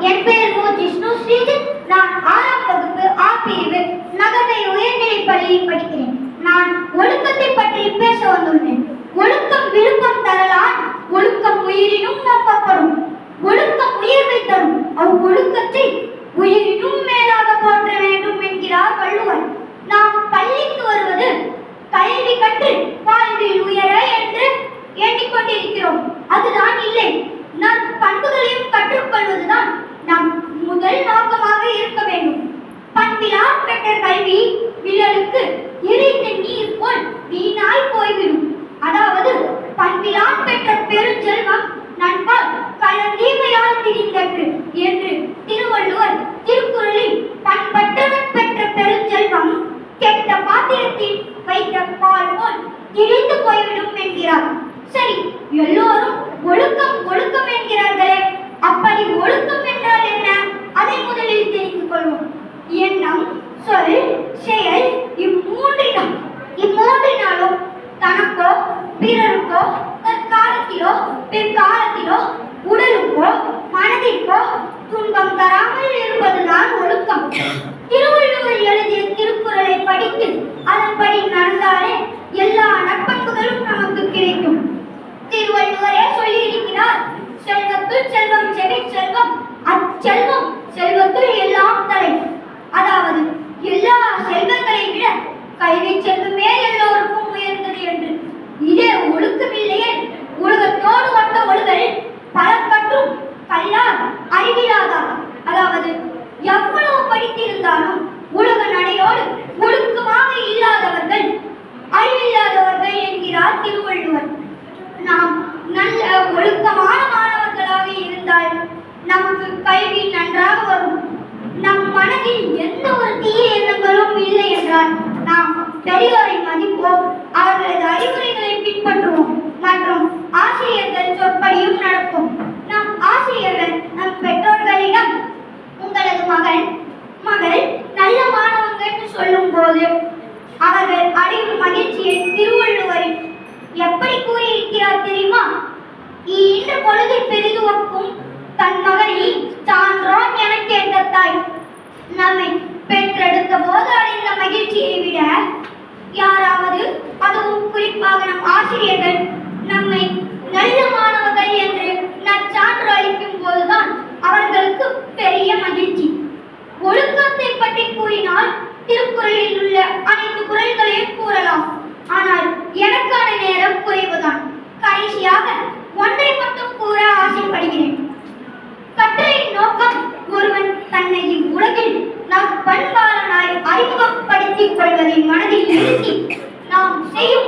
என் பெயர் மு. ஜிஷ்ணு ஸ்ரீஜித் நான் ஆறாம் வகுப்பு ஆ பிரிவு நகர்வை உயர்நிலைப் பள்ளியில் படிக்கிறேன். நான் ஒழுக்கத்தை பற்றி பேச வந்துள்ளேன். ஒழுக்கம் விழுப்பம் தரலான் ஒழுக்கம் உயிரினும் நம்பப்படும். ஒழுக்கம் உயர்வை தரும். அவ் ஒழுக்கத்தை உயிரினும் மேலாக போற்ற வேண்டும் என்கிறார் வள்ளுவர். நாம் பள்ளிக்கு வருவது கல்வி கற்று வாழ்வில் உயர என்று எண்ணிக்கொண்டிருக்கிறோம். அதுதான் இல்லை. நம் பண்புகளையும் பிறருக்கு இறைந்த நீர் போல் வீணாய் போய்விடும். அதாவது பண்பிலான் பெற்ற பெருஞ்செல்வம் நண்பால் கலந்தீமையால் திரிந்தற்று என்று திருவள்ளுவர் திருக்குறளில் பண்பட்டவன் பெற்ற பெருஞ்செல்வம் கெட்ட பாத்திரத்தில் வைத்த பால் போல் திரிந்து போய்விடும் என்கிறார். சரி எல்லோரும் ஒழுக்கம் ஒழுக்கம் என்கிறார்களே. அப்படி ஒழுக்கம் என்றால் என்ன? அதை முதலில் தெரிந்து கொள்வோம். எண்ணம் சொல் செயல் காலத்திலோ பிற்காலத்திலோ உடலுக்கோ மனதிற்கோ துன்பம் தராமல் இருப்பதுதான் ஒழுக்கம். திருவள்ளுவர் எழுதிய திருக்குறளை படித்து அதன்படி நடந்தாலே எல்லா நற்பண்புகளும் நமக்கு கிடைக்கும். திருவள்ளுவரே சொல்லியிருக்கிறார் செல்வத்துள் செல்வம் செவி செல்வம் அச்செல்வம் செல்வத்துள் எல்லாம் தலை. அதாவது எல்லா செல்வங்களை விட கல்வி செல்வமே பெரியோரை மதிப்போம். அவர்களது அறிவுரைகளை பின்பற்றுவோம் மற்றும் ஆசிரியர்கள் சொற்படியும் நடப்போம் நம் ஆசிரியர்கள் நம் பெற்றோர்களிடம் உங்களது மகன் மகள் நல்ல மாணவங்க என்று சொல்லும் போது அவர்கள் அடையும் மகிழ்ச்சியை திருவள்ளுவரின் எப்படி கூறியிருக்கிறார் தெரியுமா? இன்று பொழுதை பெரிதுவக்கும் தன் மகனை சான்றோன் என கேட்ட தாய். நம் பெற்றெடுத்த போது அடைந்த மகிழ்ச்சியை விட யாராவது அதுவும் குறிப்பாக நம் ஆசிரியர்கள் நம்மை நல்ல மாணவர்கள் என்று நற்சான்று அளிக்கும் போதுதான் அவர்களுக்கு பெரிய மகிழ்ச்சி ஒழுக்கத்தை பற்றி கூறினால் திருக்குறளில் உள்ள அனைத்து குறள்களையும் கூறலாம். ஆனால் எனக்கான நேரம் குறைவுதான். கடைசியாக ஒன்றை மட்டும் கூற ஆசைப்படுகிறேன். கற்றலின் நோக்கம் ஒருவன் தன்னை இவ்வுலகில் நாம் பண்பாளனாய் அறிமுகப்படுத்திக் கொள்வதை மனதில் நிறுத்தி நாம் செய்யும்